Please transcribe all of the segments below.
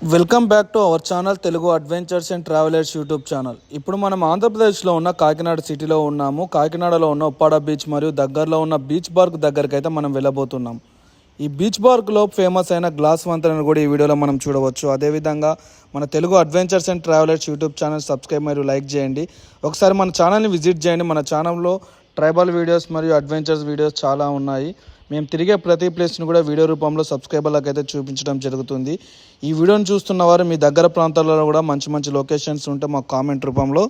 Welcome back to our channel Telugu adventures and travelers YouTube channel. ఇప్పుడు మనం ఆంధ్రప్రదేశ్లో ఉన్న కాకినాడ సిటీలో ఉన్నాము. కాకినాడలో ఉన్న ఉప్పాడ బీచ్ మరియు దగ్గరలో ఉన్న బీచ్ పార్క్ దగ్గరికి అయితే మనం వెళ్ళబోతున్నాం. ఈ బీచ్ పార్క్లో ఫేమస్ అయిన గ్లాస్ వంతెనను కూడా ఈ వీడియోలో మనం చూడవచ్చు. అదేవిధంగా మన Telugu adventures and travelers YouTube channel subscribe మరియు లైక్ చేయండి. ఒకసారి మన ఛానల్ని విజిట్ చేయండి. మన ఛానల్లో ట్రైబల్ వీడియోస్ మరియు అడ్వెంచర్స్ వీడియోస్ చాలా ఉన్నాయి. మేము తిరిగే ప్రతి ప్లేస్ని కూడా వీడియో రూపంలో సబ్స్క్రైబర్లకు అయితే చూపించడం జరుగుతుంది. ఈ వీడియోని చూస్తున్న వారు మీ దగ్గర ప్రాంతాలలో కూడా మంచి మంచి లొకేషన్స్ ఉంటే మాకు కామెంట్ రూపంలో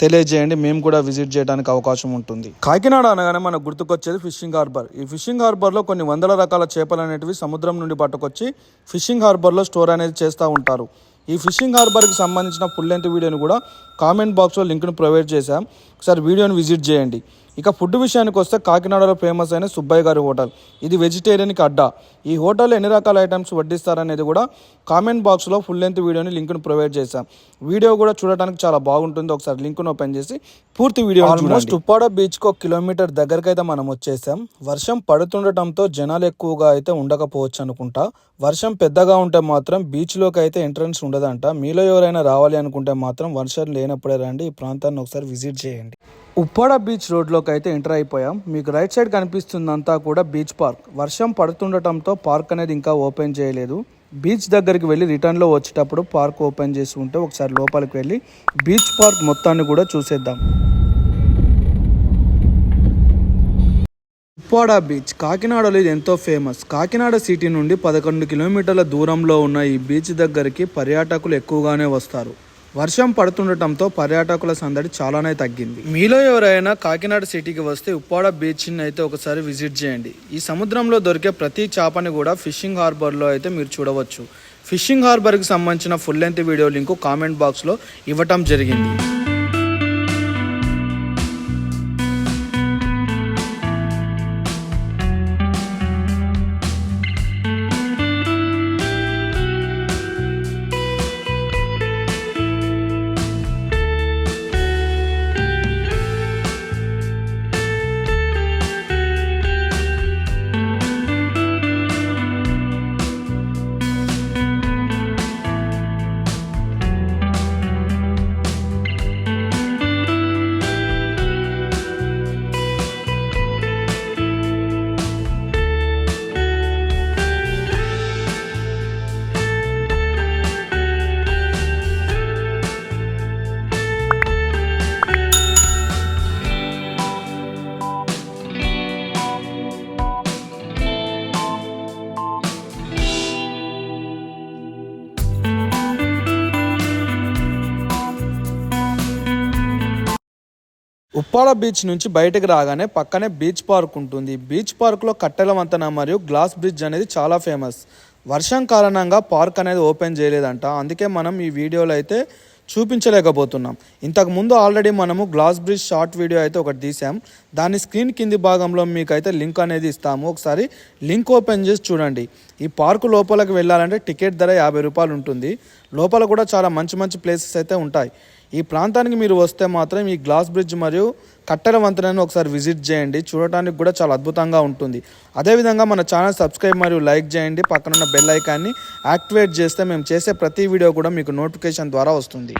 తెలియజేయండి. మేము కూడా విజిట్ చేయడానికి అవకాశం ఉంటుంది. కాకినాడ అనగానే మనకు గుర్తుకొచ్చేది ఫిషింగ్ హార్బర్. ఈ ఫిషింగ్ హార్బర్లో కొన్ని వందల రకాల చేపలు అనేటివి సముద్రం నుండి పట్టుకొచ్చి ఫిషింగ్ హార్బర్లో స్టోర్ అనేది చేస్తూ ఉంటారు. ఈ ఫిషింగ్ హార్బర్కి సంబంధించిన ఫుల్ లెంత్ వీడియోని కూడా కామెంట్ బాక్స్లో లింక్ను ప్రొవైడ్ చేశాం. ఒకసారి వీడియోని విజిట్ చేయండి. ఇక ఫుడ్ విషయానికి వస్తే కాకినాడలో ఫేమస్ అయిన సుబ్బయ్య గారి హోటల్. ఇది వెజిటేరియన్కి అడ్డా. ఈ హోటల్లో ఎన్ని రకాల ఐటమ్స్ వడ్డిస్తారనేది కూడా కామెంట్ బాక్స్లో ఫుల్ లెంత్ వీడియోని లింక్ను ప్రొవైడ్ చేశాం. వీడియో కూడా చూడడానికి చాలా బాగుంటుంది. ఒకసారి లింక్ను ఓపెన్ చేసి పూర్తి వీడియో ఆల్మోస్ట్ ఉప్పాడ బీచ్కి ఒక కిలోమీటర్ దగ్గరకు అయితే మనం వచ్చేసాం. వర్షం పడుతుండటంతో జనాలు ఎక్కువగా అయితే ఉండకపోవచ్చు అనుకుంటా. వర్షం పెద్దగా ఉంటే మాత్రం బీచ్లోకి అయితే ఎంట్రన్స్ ఉండదంట. మీలో ఎవరైనా రావాలి అనుకుంటే మాత్రం వర్షం లేనప్పుడే రండి. ఈ ప్రాంతాన్ని ఒకసారి విజిట్ చేయండి. ఉప్పాడ బీచ్ రోడ్లోకి అయితే ఎంటర్ అయిపోయాం. మీకు రైట్ సైడ్ కనిపిస్తుందంతా కూడా బీచ్ పార్క్. వర్షం పడుతుండటంతో పార్క్ అనేది ఇంకా ఓపెన్ చేయలేదు. బీచ్ దగ్గరికి వెళ్ళి రిటర్న్లో వచ్చేటప్పుడు పార్క్ ఓపెన్ చేసి ఉంటే ఒకసారి లోపలికి వెళ్ళి బీచ్ పార్క్ మొత్తాన్ని కూడా చూసేద్దాం. ఉప్పాడ బీచ్ కాకినాడలో ఇది ఎంతో ఫేమస్. కాకినాడ సిటీ నుండి పదకొండు కిలోమీటర్ల దూరంలో ఉన్న ఈ బీచ్ దగ్గరికి పర్యాటకులు ఎక్కువగానే వస్తారు. వర్షం పడుతుండటంతో పర్యాటకుల సందడి చాలానే తగ్గింది. మీలో ఎవరైనా కాకినాడ సిటీకి వస్తే ఉప్పాడ బీచ్ని అయితే ఒకసారి విజిట్ చేయండి. ఈ సముద్రంలో దొరికే ప్రతి చేపని కూడా ఫిషింగ్ హార్బర్లో అయితే మీరు చూడవచ్చు. ఫిషింగ్ హార్బర్కి సంబంధించిన full length video link comment బాక్స్లో ఇవ్వటం జరిగింది. ఉప్పాడ బీచ్ నుంచి బయటకు రాగానే పక్కనే బీచ్ పార్క్ ఉంటుంది. బీచ్ పార్క్లో కట్టెల వంతెన మరియు గ్లాస్ బ్రిడ్జ్ అనేది చాలా ఫేమస్. వర్షం కారణంగా పార్క్ అనేది ఓపెన్ చేయలేదంట. అందుకే మనం ఈ వీడియోలో అయితే చూపించలేకపోతున్నాం. ఇంతకుముందు ఆల్రెడీ మనము గ్లాస్ బ్రిడ్జ్ షార్ట్ వీడియో అయితే ఒకటి తీసాం. దాని స్క్రీన్ కింది భాగంలో మీకు అయితే లింక్ అనేది ఇస్తాము. ఒకసారి లింక్ ఓపెన్ చేసి చూడండి. ఈ పార్కు లోపలికి వెళ్ళాలంటే టికెట్ ధర యాభై రూపాయలు ఉంటుంది. లోపల కూడా చాలా మంచి మంచి ప్లేసెస్ అయితే ఉంటాయి. ఈ ప్రాంతానికి మీరు వస్తే మాత్రం ఈ గ్లాస్ బ్రిడ్జ్ మరియు కట్టెల వంతెనను ఒకసారి విజిట్ చేయండి. చూడటానికి కూడా చాలా అద్భుతంగా ఉంటుంది. అదేవిధంగా మన ఛానల్ సబ్స్క్రైబ్ మరియు లైక్ చేయండి. పక్కనున్న బెల్ ఐకాన్ని యాక్టివేట్ చేస్తే మేము చేసే ప్రతి వీడియో కూడా మీకు నోటిఫికేషన్ ద్వారా వస్తుంది.